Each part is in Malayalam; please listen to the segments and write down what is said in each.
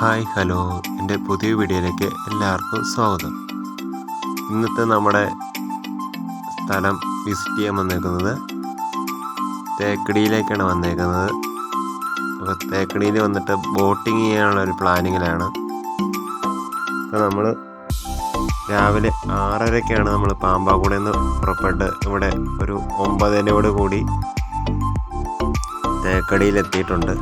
Hi hello. എന്റെ പുതിയ വീഡിയോയിലേക്ക് എല്ലാവർക്കും സ്വാഗതം. ഇന്നത്തെ നമ്മുടെ സ്ഥലം വിസിറ്റ് ചെയ്യാൻ വന്നേക്കുന്നത് തേക്കടിയിലേക്കാണ് വന്നേക്കുന്നത്. അപ്പോൾ തേക്കടിയിൽ വന്നിട്ട് ബോട്ടിങ് ചെയ്യാനുള്ള ഒരു പ്ലാനിങ്ങിലാണ്. അപ്പോൾ നമ്മൾ രാവിലെ ആറരയ്ക്കാണ് നമ്മൾ പാമ്പാക്കൂടെ നിന്ന് പുറപ്പെട്ട് ഇവിടെ ഒരു ഒമ്പതരയോട് കൂടി തേക്കടിയിലെത്തിയിട്ടുണ്ട്.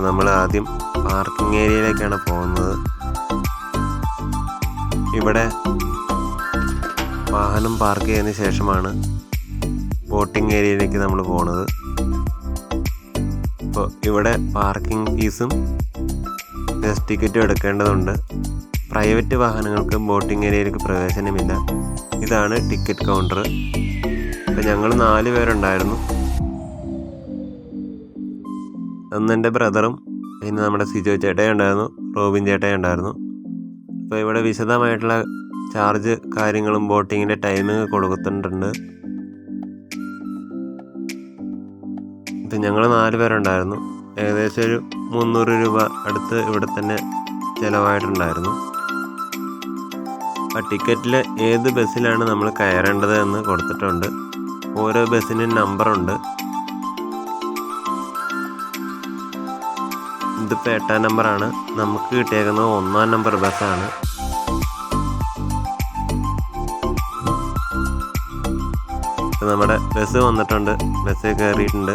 അപ്പോൾ നമ്മൾ ആദ്യം പാർക്കിംഗ് ഏരിയയിലേക്കാണ് പോകുന്നത്. ഇവിടെ വാഹനം പാർക്ക് ചെയ്തതിന് ശേഷമാണ് ബോട്ടിംഗ് ഏരിയയിലേക്ക് നമ്മൾ പോണത്. അപ്പോൾ ഇവിടെ പാർക്കിംഗ് ഫീസും ബസ് ടിക്കറ്റും എടുക്കേണ്ടതുണ്ട്. പ്രൈവറ്റ് വാഹനങ്ങൾക്ക് ബോട്ടിംഗ് ഏരിയയിലേക്ക് പ്രവേശനമില്ല. ഇതാണ് ടിക്കറ്റ് കൗണ്ടർ അപ്പോൾ ഞങ്ങൾ നാല് പേരുണ്ടായിരുന്നു. അന്ന് എന്റെ ബ്രദറും പിന്നെ നമ്മുടെ സിജോ ചേട്ടയും ഉണ്ടായിരുന്നു റോബിൻ ചേട്ടയും ഉണ്ടായിരുന്നു. അപ്പോൾ ഇവിടെ വിശദമായിട്ടുള്ള ചാർജ് കാര്യങ്ങളും ബോട്ടിങ്ങിന്റെ ടൈമിങ് കൊടുക്കുന്നുണ്ട് ഇത് ഞങ്ങൾ നാല് പേരുണ്ടായിരുന്നു. ഏകദേശം ഒരു മുന്നൂറ് രൂപ അടുത്ത് ഇവിടെ തന്നെ ചിലവായിട്ടുണ്ടായിരുന്നു. ആ ടിക്കറ്റിൽ ഏത് ബസ്സിലാണ് നമ്മൾ കയറേണ്ടത് എന്ന് കൊടുത്തിട്ടുണ്ട്. ഓരോ ബസ്സിനും നമ്പറുണ്ട് ഇതിപ്പോൾ എട്ടാം നമ്പറാണ്. നമുക്ക് കിട്ടിയേക്കുന്നത് ഒന്നാം നമ്പർ ബസ്സാണ്. നമ്മുടെ ബസ് വന്നിട്ടുണ്ട്. ബസ്സിൽ കയറിയിട്ടുണ്ട്.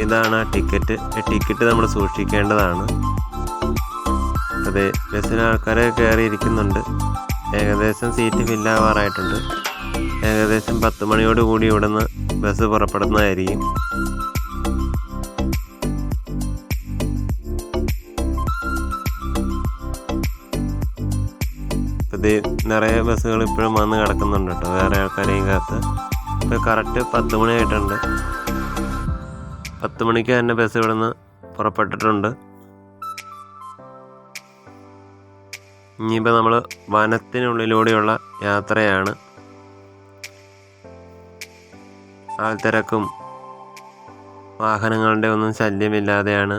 ഇതാണ് ആ ടിക്കറ്റ് ടിക്കറ്റ് നമ്മൾ സൂക്ഷിക്കേണ്ടതാണ്. അതെ ബസ്സിന് ആൾക്കാരെ കയറിയിരിക്കുന്നുണ്ട്. ഏകദേശം സീറ്റ് ഫില്ലാവാറായിട്ടുണ്ട്. ഏകദേശം പത്ത് മണിയോട് കൂടി ഇവിടുന്ന് ബസ് പുറപ്പെടുന്നതായിരിക്കും. ഇത് നിറയെ ബസ്സുകൾ ഇപ്പോഴും വന്ന് കിടക്കുന്നുണ്ട് കേട്ടോ. വേറെ ആൾക്കാരെയും കാത്ത്. ഇപ്പോൾ കറക്റ്റ് പത്ത് മണിയായിട്ടുണ്ട്. പത്ത് മണിക്ക് തന്നെ ബസ് ഇവിടെ നിന്ന് പുറപ്പെട്ടിട്ടുണ്ട്. ഇനിയിപ്പോൾ നമ്മൾ വനത്തിനുള്ളിലൂടെയുള്ള യാത്രയാണ്. ആൾത്തിരക്കും വാഹനങ്ങളുടെ ഒന്നും ശല്യമില്ലാതെയാണ്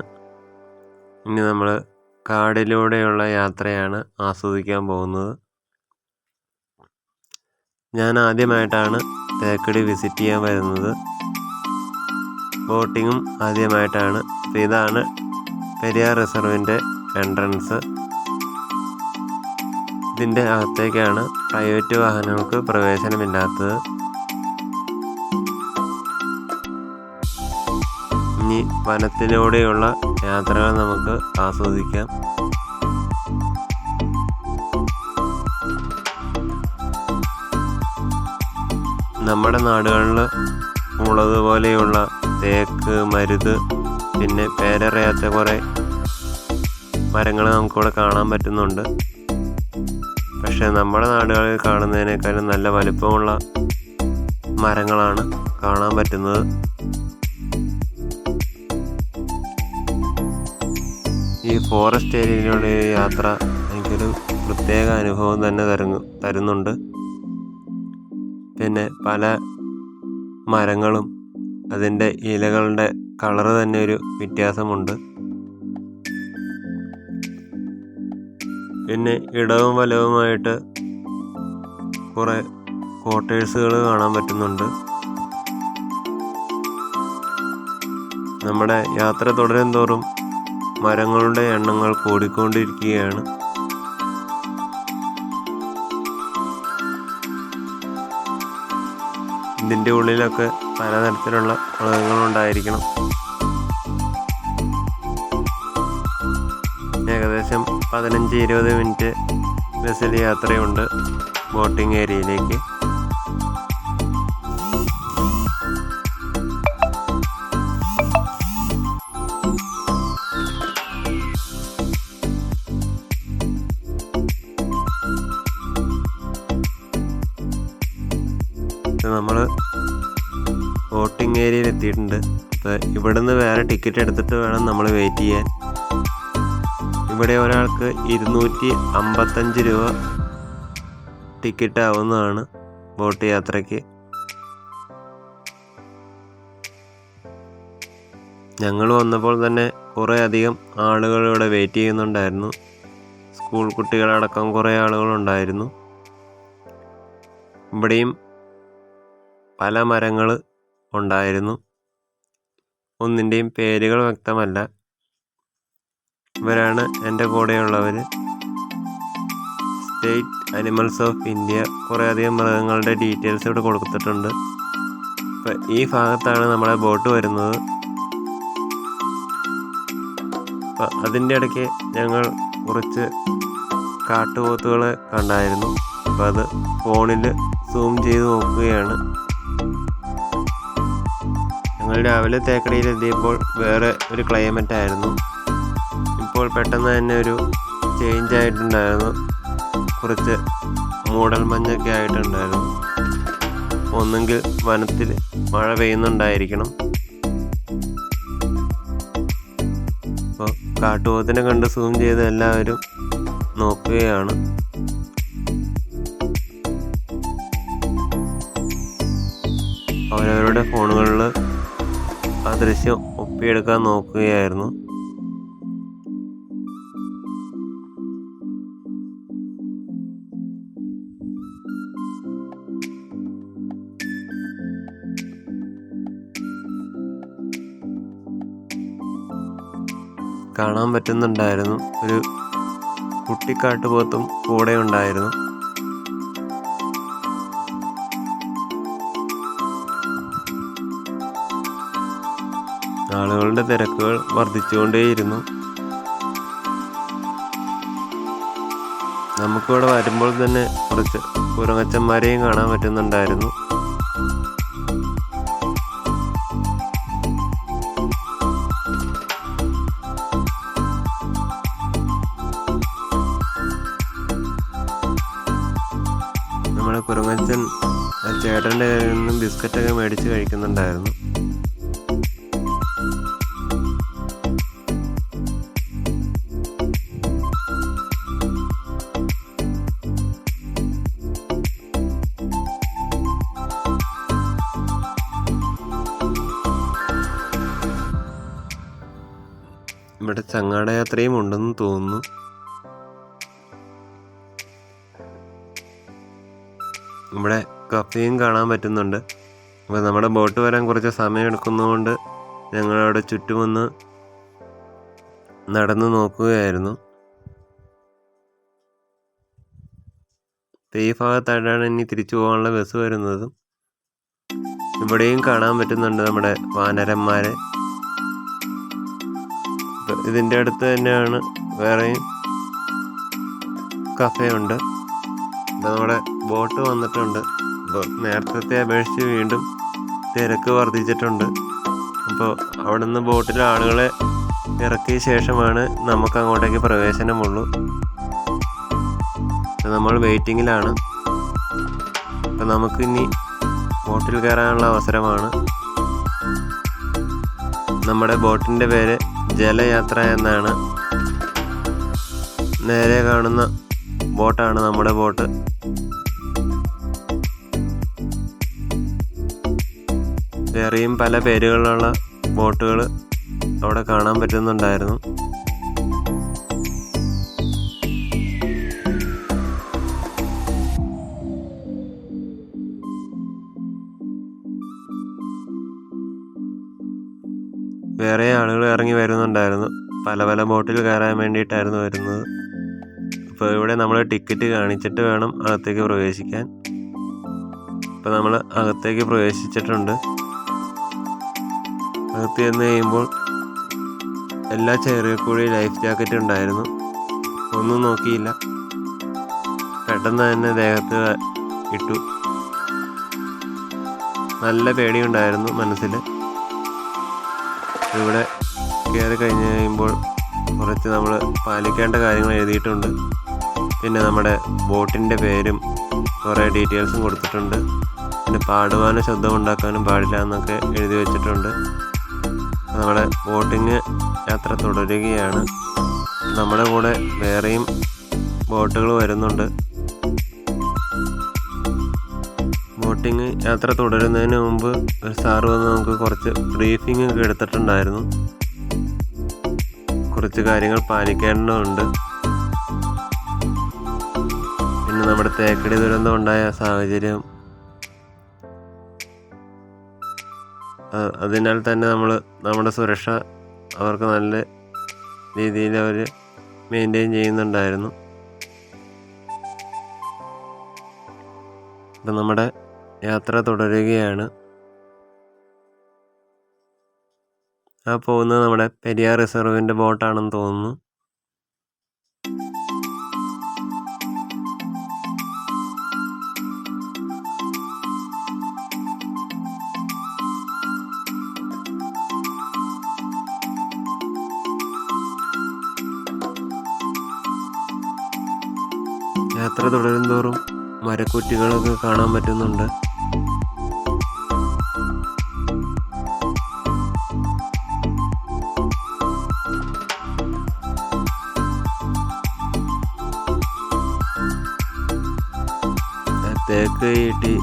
ഇനി നമ്മൾ കാടിലൂടെയുള്ള യാത്രയാണ് ആസ്വദിക്കാൻ പോകുന്നത്. ഞാൻ ആദ്യമായിട്ടാണ് തേക്കടി വിസിറ്റ് ചെയ്യാൻ വരുന്നത്. ബോട്ടിങ്ങും ആദ്യമായിട്ടാണ്. അപ്പോൾ ഇതാണ് പെരിയാർ റിസർവിന്റെ എൻട്രൻസ് ഇതിന്റെ അകത്തേക്കാണ് പ്രൈവറ്റ് വാഹനങ്ങൾക്ക് പ്രവേശനമില്ലാത്തത്. ഇനി വനത്തിലൂടെയുള്ള യാത്രകൾ നമുക്ക് ആസ്വദിക്കാം. നമ്മുടെ നാടുകളിൽ ഉള്ളതുപോലെയുള്ള തേക്ക് മരുത് പിന്നെ പേരറിയാത്ത കുറേ മരങ്ങൾ നമുക്കിവിടെ കാണാൻ പറ്റുന്നുണ്ട്. പക്ഷേ നമ്മുടെ നാടുകളിൽ കാണുന്നതിനേക്കാളും നല്ല വലുപ്പമുള്ള മരങ്ങളാണ് കാണാൻ പറ്റുന്നത്. ഈ ഫോറസ്റ്റ് ഏരിയയിലൂടെ യാത്ര എനിക്കൊരു പ്രത്യേക അനുഭവം തന്നെ തരുന്നു തരുന്നുണ്ട്. പിന്നെ പല മരങ്ങളും അതിന്റെ ഇലകളുടെ കളറ് തന്നെ ഒരു വ്യത്യാസമുണ്ട്. പിന്നെ ഇടവും വലവുമായിട്ട് കുറേ ക്വാർട്ടേഴ്സുകൾ കാണാൻ പറ്റുന്നുണ്ട്. നമ്മുടെ യാത്ര തുടരും തോറും മരങ്ങളുടെ എണ്ണങ്ങൾ കൂടിക്കൊണ്ടിരിക്കുകയാണ്. ഇതിന്റെ ഉള്ളിലൊക്കെ പലതരത്തിലുള്ള മൃഗങ്ങളുണ്ടായിരിക്കണം. ഏകദേശം പതിനഞ്ച് ഇരുപത് മിനിറ്റ് ബസ്സിൽ യാത്രയുണ്ട് ബോട്ടിംഗ് ഏരിയയിലേക്ക്. എത്തിയിട്ടുണ്ട്. അപ്പോൾ ഇവിടുന്ന് വേറെ ടിക്കറ്റ് എടുത്തിട്ട് വേണം നമ്മൾ വെയിറ്റ് ചെയ്യാൻ. ഇവിടെ ഒരാൾക്ക് ഇരുന്നൂറ്റി അമ്പത്തഞ്ച് രൂപ ടിക്കറ്റ് ആവുന്നതാണ് ബോട്ട് യാത്രയ്ക്ക്. ഞങ്ങൾ വന്നപ്പോൾ തന്നെ കുറേ അധികം ആളുകൾ ഇവിടെ വെയിറ്റ് ചെയ്യുന്നുണ്ടായിരുന്നു. സ്കൂൾ കുട്ടികളടക്കം കുറേ ആളുകളുണ്ടായിരുന്നു ഇവിടെയും പല മരങ്ങൾ ഉണ്ടായിരുന്നു. ഒന്നിന്റെയും പേരുകൾ വ്യക്തമല്ല. ഇവരാണ് എന്റെ കൂടെയുള്ളവർ. സ്റ്റേറ്റ് അനിമൽസ് ഓഫ് ഇന്ത്യ കുറേയധികം മൃഗങ്ങളുടെ ഡീറ്റെയിൽസ് ഇവിടെ കൊടുത്തിട്ടുണ്ട്. ഇപ്പം ഈ ഭാഗത്താണ് നമ്മളെ ബോട്ട് വരുന്നത്. അപ്പം അതിന്റെ ഇടയ്ക്ക് ഞങ്ങൾ കുറച്ച് കാട്ടുപോത്തുകളെ കണ്ടായിരുന്നു. അപ്പം അത് ഫോണിൽ സൂം ചെയ്ത് നോക്കുകയാണ്. ഞങ്ങൾ രാവിലെ തേക്കടിയിലെത്തിയപ്പോൾ വേറെ ഒരു ക്ലൈമറ്റ് ആയിരുന്നു. ഇപ്പോൾ പെട്ടെന്ന് തന്നെ ഒരു ചേഞ്ച് ആയിട്ടുണ്ടായിരുന്നു. കുറച്ച് മൂടൽ മഞ്ഞൊക്കെ ആയിട്ടുണ്ടായിരുന്നു. ഒന്നെങ്കിൽ വനത്തിൽ മഴ പെയ്യുന്നുണ്ടായിരിക്കണം. അപ്പോൾ കാട്ടുപോത്തിനെ കണ്ട് സൂം ചെയ്ത് എല്ലാവരും നോക്കുകയാണ്. അവരവരുടെ ഫോണുകളിൽ ആ ദൃശ്യം ഒപ്പിയെടുക്കാൻ നോക്കുകയായിരുന്നു. കാണാൻ പറ്റുന്നുണ്ടായിരുന്നു. ഒരു കുട്ടിക്കാട്ടുപോത്തും കൂടെ ഉണ്ടായിരുന്നു. ആളുകളുടെ തിരക്കുകൾ വർദ്ധിച്ചുകൊണ്ടേയിരുന്നു. നമുക്കിവിടെ വരുമ്പോൾ തന്നെ കുറച്ച് കുരങ്ങച്ചന്മാരെയും കാണാൻ പറ്റുന്നുണ്ടായിരുന്നു. നമ്മുടെ കുരങ്ങച്ചൻ ചേട്ടന്റെ കയ്യിൽ നിന്നും ബിസ്ക്കറ്റൊക്കെ മേടിച്ച് കഴിക്കുന്നുണ്ടായിരുന്നു. ചങ്ങാടയാത്രയും ഉണ്ടെന്ന് തോന്നുന്നു. ഇവിടെ കഫയും കാണാൻ പറ്റുന്നുണ്ട്. അപ്പോൾ നമ്മുടെ ബോട്ട് വരാൻ കുറച്ച് സമയം എടുക്കുന്നതുകൊണ്ട് ഞങ്ങളവിടെ ചുറ്റുമൊന്ന് നടന്നു നോക്കുകയായിരുന്നു. ഈ ഭാഗത്തായിട്ടാണ് ഇനി തിരിച്ചു പോകാനുള്ള ബസ് വരുന്നതും. ഇവിടെയും കാണാൻ പറ്റുന്നുണ്ട് നമ്മുടെ വാനരന്മാരെ. ഇതിന്റെ അടുത്ത് തന്നെയാണ് വേറെയും കഫയുണ്ട്. ഇപ്പം നമ്മുടെ ബോട്ട് വന്നിട്ടുണ്ട്. അപ്പോൾ നേരത്തെ അപേക്ഷിച്ച് വീണ്ടും തിരക്ക് വർദ്ധിച്ചിട്ടുണ്ട്. അപ്പോൾ അവിടെ നിന്ന് ബോട്ടിലെ ആളുകളെ ഇറക്കിയ ശേഷമാണ് നമുക്ക് അങ്ങോട്ടേക്ക് പ്രവേശനമുള്ളൂ. നമ്മൾ വെയിറ്റിങ്ങിലാണ്. അപ്പോൾ നമുക്ക് ഇനി ബോട്ടിൽ കയറാനുള്ള അവസരമാണ്. നമ്മുടെ ബോട്ടിന്റെ പേര് ജലയാത്ര എന്നാണ്. നേരെ കാണുന്ന ബോട്ടാണ് നമ്മുടെ ബോട്ട്. വേറെയും പല പേരുകളിലുള്ള ബോട്ടുകൾ അവിടെ കാണാൻ പറ്റുന്നുണ്ടായിരുന്നു. വേറെ ആളുകൾ ഇറങ്ങി വരുന്നുണ്ടായിരുന്നു. പല പല ബോട്ടിൽ കയറാൻ വേണ്ടിയിട്ടായിരുന്നു വരുന്നത്. അപ്പോൾ ഇവിടെ നമ്മൾ ടിക്കറ്റ് കാണിച്ചിട്ട് വേണം അകത്തേക്ക് പ്രവേശിക്കാൻ. അപ്പോൾ നമ്മൾ അകത്തേക്ക് പ്രവേശിച്ചിട്ടുണ്ട്. അകത്ത് ചെന്ന് കഴിയുമ്പോൾ എല്ലാ ചെയറിൽ കൂടി ലൈഫ് ജാക്കറ്റ് ഉണ്ടായിരുന്നു. ഒന്നും നോക്കിയില്ല. പെട്ടെന്ന് തന്നെ ദേഹത്ത് ഇട്ടു. നല്ല പേടിയുണ്ടായിരുന്നു മനസ്സിൽ ഇവിടെ കയറി കഴിഞ്ഞ് കഴിയുമ്പോൾ കുറച്ച് നമ്മൾ പാലിക്കേണ്ട കാര്യങ്ങൾ എഴുതിയിട്ടുണ്ട്. പിന്നെ നമ്മുടെ ബോട്ടിന്റെ പേരും കുറേ ഡീറ്റെയിൽസും കൊടുത്തിട്ടുണ്ട്. പിന്നെ പാടുവാനും ശബ്ദം ഉണ്ടാക്കാനും പാടില്ല എന്നൊക്കെ എഴുതി വെച്ചിട്ടുണ്ട്. നമ്മുടെ ബോട്ടിങ് യാത്ര തുടരുകയാണ്. നമ്മുടെ കൂടെ വേറെയും ബോട്ടുകൾ വരുന്നുണ്ട്. ബോട്ടിങ് യാത്ര തുടരുന്നതിന് മുമ്പ് ഒരു സാറ് വന്ന് നമുക്ക് കുറച്ച് ബ്രീഫിംഗ് ഒക്കെ എടുത്തിട്ടുണ്ടായിരുന്നു. കുറച്ച് കാര്യങ്ങൾ പാലിക്കേണ്ടതുണ്ട്. പിന്നെ നമ്മുടെ തേക്കടി ദുരന്തം ഉണ്ടായ സാഹചര്യം. അതിനാൽ തന്നെ നമ്മൾ നമ്മുടെ സുരക്ഷ അവർക്ക് നല്ല രീതിയിൽ അവർ മെയിന്റെയിൻ ചെയ്യുന്നുണ്ടായിരുന്നു. ഇപ്പം നമ്മുടെ യാത്ര തുടരുകയാണ്. ആ പോകുന്നത് നമ്മുടെ പെരിയാർ റിസർവിന്റെ ബോട്ടാണെന്ന് തോന്നുന്നു. യാത്ര തുടരുന്തോറും മരക്കുറ്റികളൊക്കെ കാണാൻ പറ്റുന്നുണ്ട്. തേക്ക് ഈട്ടി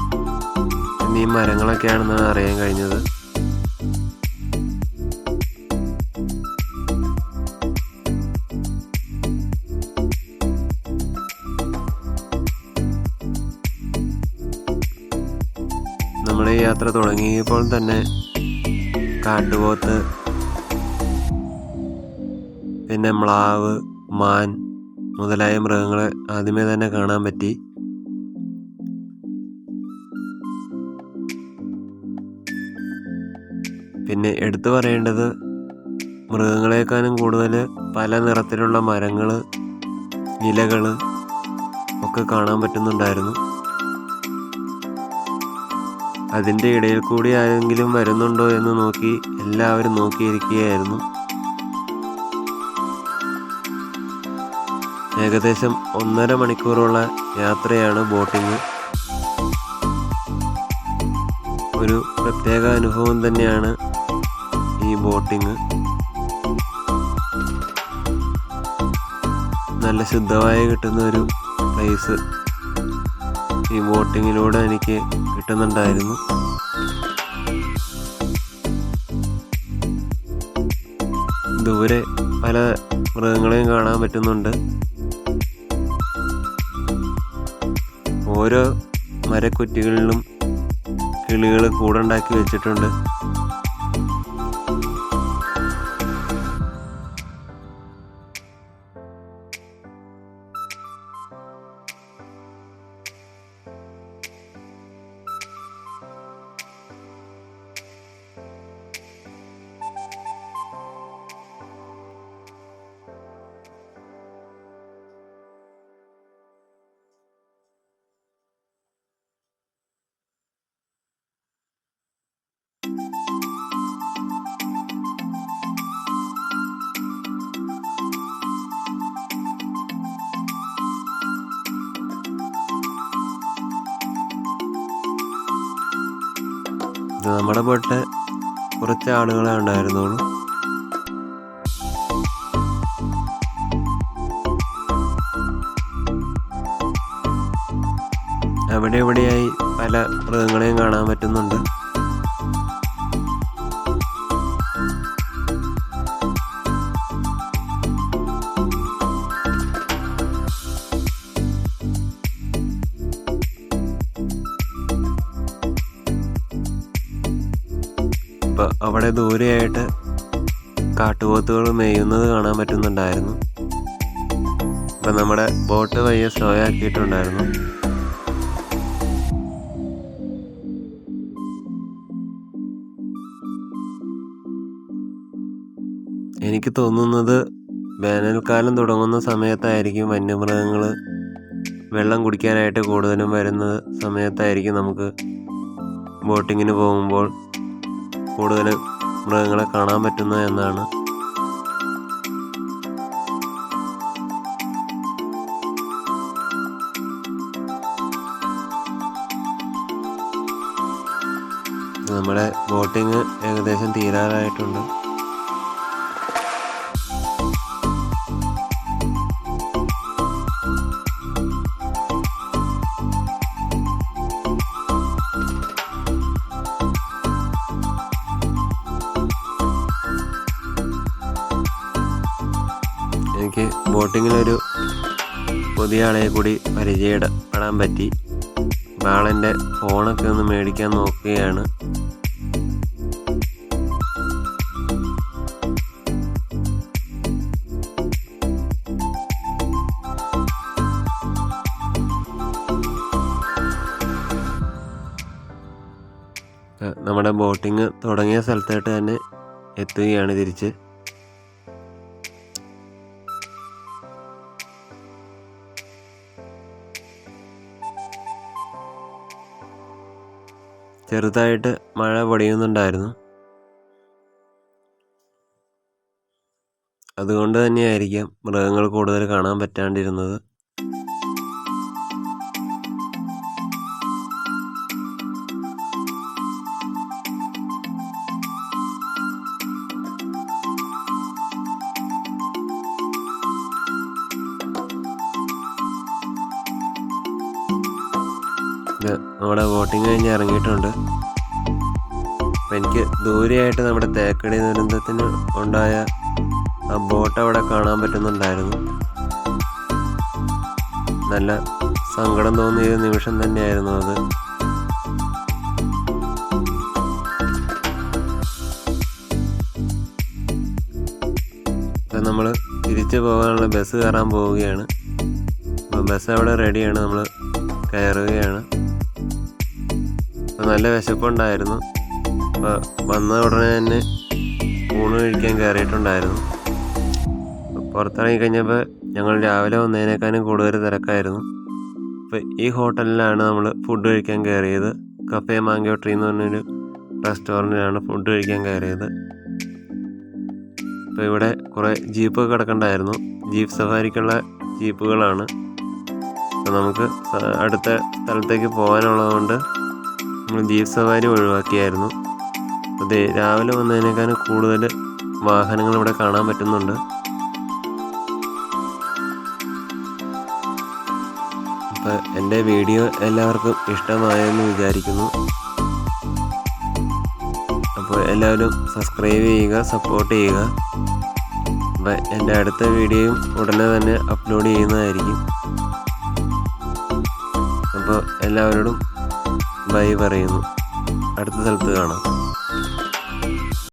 എന്നീ മരങ്ങളൊക്കെയാണെന്നാണ് അറിയാൻ കഴിഞ്ഞത്. നമ്മുടെ ഈ യാത്ര തുടങ്ങിയപ്പോൾ തന്നെ കാട്ടുപോത്ത് പിന്നെ മ്ലാവ് മാൻ മുതലായ മൃഗങ്ങളെ ആദ്യമേ തന്നെ കാണാൻ പറ്റി. പിന്നെ എടുത്തു പറയേണ്ടത് മൃഗങ്ങളെക്കാളും കൂടുതൽ പല നിറത്തിലുള്ള മരങ്ങൾ ഇലകൾ ഒക്കെ കാണാൻ പറ്റുന്നുണ്ടായിരുന്നു. അതിന്റെ ഇടയിൽ കൂടി ആരെങ്കിലും വരുന്നുണ്ടോ എന്ന് നോക്കി എല്ലാവരും നോക്കിയിരിക്കുകയായിരുന്നു. ഏകദേശം ഒന്നര മണിക്കൂറുള്ള യാത്രയാണ് ബോട്ടിങ് ഒരു പ്രത്യേക അനുഭവം തന്നെയാണ് ഈ ബോട്ടിങ്. നല്ല ശുദ്ധമായി കിട്ടുന്ന ഒരു പ്ലേസ് ഈ ബോട്ടിങ്ങിലൂടെ എനിക്ക് കിട്ടുന്നുണ്ടായിരുന്നു. ദൂരെ പല മൃഗങ്ങളെയും കാണാൻ പറ്റുന്നുണ്ട്. ഓരോ മരക്കുറ്റികളിലും കിളികൾ കൂടുണ്ടാക്കി വെച്ചിട്ടുണ്ട്. ഇത് നമ്മുടെ ബോട്ട് കുറച്ച് ആളുകളെ ഉണ്ടായിരുന്നുള്ളൂ. അവിടെ ഇവിടെയായി പല മൃഗങ്ങളെയും കാണാൻ പറ്റുന്നുണ്ട്. ഇപ്പൊ അവിടെ ദൂരെയായിട്ട് കാട്ടുപോത്തുകൾ മേയുന്നത് കാണാൻ പറ്റുന്നുണ്ടായിരുന്നു. ഇപ്പൊ നമ്മുടെ ബോട്ട് പയ്യെ സ്ലോ ആക്കിയിട്ടുണ്ടായിരുന്നു. എനിക്ക് തോന്നുന്നത് വേനൽക്കാലം തുടങ്ങുന്ന സമയത്തായിരിക്കും വന്യമൃഗങ്ങൾ വെള്ളം കുടിക്കാനായിട്ട് കൂടുതലും വരുന്ന സമയത്തായിരിക്കും നമുക്ക് ബോട്ടിങ്ങിന് പോകുമ്പോൾ. കൂടുതൽ മൃഗങ്ങളെ കാണാൻ പറ്റുന്നത് എന്നാണ്. നമ്മുടെ ബോട്ടിങ് ഏകദേശം തീരാറായിട്ടുണ്ട്. എനിക്ക് ബോട്ടിങ്ങിലൊരു പുതിയ ആളെ കൂടി പരിചയപ്പെടാൻ പറ്റി. ആളെന്റെ ഫോണൊക്കെ ഒന്ന് മേടിക്കാൻ നോക്കുകയാണ്. നമ്മുടെ ബോട്ടിങ് തുടങ്ങിയ സ്ഥലത്തായിട്ട് തന്നെ എത്തുകയാണ് തിരിച്ച്. ചെറുതായിട്ട് മഴ പൊടിയുന്നുണ്ടായിരുന്നു. അതുകൊണ്ട് തന്നെയായിരിക്കാം മൃഗങ്ങൾ കൂടുതൽ കാണാൻ പറ്റാണ്ടിരുന്നത്. ഇത് നമ്മുടെ ബോട്ടിങ് കഴിഞ്ഞ് ഇറങ്ങിയിട്ടുണ്ട്. അപ്പം എനിക്ക് ദൂരെയായിട്ട് നമ്മുടെ തേക്കടി ദുരന്തത്തിന് ഉണ്ടായ ആ ബോട്ട് അവിടെ കാണാൻ പറ്റുന്നുണ്ടായിരുന്നു. നല്ല സങ്കടം തോന്നിയ നിമിഷം തന്നെയായിരുന്നു അത്. ഇപ്പം നമ്മൾ തിരിച്ചു പോകാനുള്ള ബസ് കയറാൻ പോവുകയാണ്. അപ്പം ബസ് അവിടെ റെഡിയാണ്. നമ്മൾ കയറുകയാണ്. നല്ല വിശപ്പുണ്ടായിരുന്നു. അപ്പോൾ വന്ന ഉടനെ തന്നെ ഊണ് കഴിക്കാൻ കയറിയിട്ടുണ്ടായിരുന്നു പുറത്തിറങ്ങി കഴിഞ്ഞപ്പോൾ ഞങ്ങൾ രാവിലെ വന്നതിനേക്കാളും കൂടുതൽ തിരക്കായിരുന്നു. അപ്പോൾ ഈ ഹോട്ടലിലാണ് നമ്മൾ ഫുഡ് കഴിക്കാൻ കയറിയത് കഫേ മാങ്കോ ട്രീ എന്ന് പറഞ്ഞൊരു റെസ്റ്റോറന്റിലാണ് ഫുഡ് കഴിക്കാൻ കയറിയത് അപ്പോൾ ഇവിടെ കുറേ ജീപ്പ് കിടക്കണ്ടായിരുന്നു. ജീപ്പ് സഫാരിക്കുള്ള ജീപ്പുകളാണ്. അപ്പോൾ നമുക്ക് അടുത്ത സ്ഥലത്തേക്ക് പോകാനുള്ളതുകൊണ്ട് നമ്മൾ ജീപ്പ് സവാരി ഒഴിവാക്കിയായിരുന്നു. അതെ രാവിലെ വന്നതിനേക്കാൾ കൂടുതൽ വാഹനങ്ങൾ ഇവിടെ കാണാൻ പറ്റുന്നുണ്ട്. അപ്പോൾ എന്റെ വീഡിയോ എല്ലാവർക്കും ഇഷ്ടമായെന്ന് വിചാരിക്കുന്നു. അപ്പോൾ എല്ലാവരും സബ്സ്ക്രൈബ് ചെയ്യുക സപ്പോർട്ട് ചെയ്യുക. അപ്പോൾ എന്റെ അടുത്ത വീഡിയോയും ഉടനെ തന്നെ അപ്ലോഡ് ചെയ്യുന്നതായിരിക്കും. അപ്പോൾ എല്ലാവരോടും ബൈ പറയുന്നു അടുത്ത സ്ഥലത്ത് കാണാം.